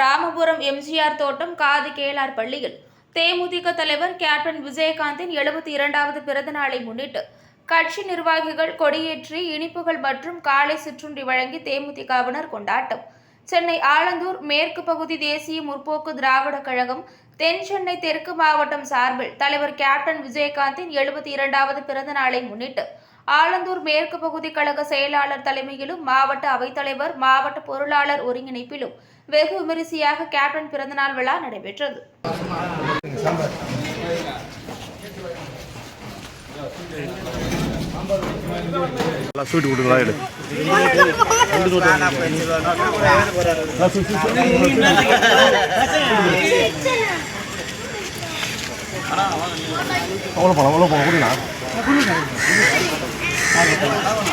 ராமபுரம் எம்ஜிஆர் தோட்டம் காது கேளார் பள்ளியில். தேமுதிக தலைவர் கேப்டன் விஜயகாந்தின் எழுபத்தி இரண்டாவது பிறந்த நாளை முன்னிட்டு கட்சி நிர்வாகிகள் கொடியேற்றி இனிப்புகள் மற்றும் காலை சிற்றுண்டி வழங்கி தேமுதிகவினர் கொண்டாட்டம். சென்னை ஆலந்தூர் மேற்கு பகுதி தேசிய முற்போக்கு திராவிட கழகம் தென் சென்னை தெற்கு மாவட்டம் சார்பில் தலைவர் கேப்டன் விஜயகாந்தின் எழுபத்தி இரண்டாவது பிறந்த நாளை முன்னிட்டு ஆலந்தூர் மேற்கு பகுதி கழக செயலாளர் தலைமையிலும் மாவட்ட அவைத்தலைவர் மாவட்ட பொருளாளர் ஒருங்கிணைப்பிலும் வெகு விமரிசையாக கேப்டன் பிறந்தநாள் விழா நடைபெற்றது. நல்லா ஸ்வீட் கொடுங்களா எடு. அவ்வளோ பழம் அவ்வளோ பழம் கொடுங்களா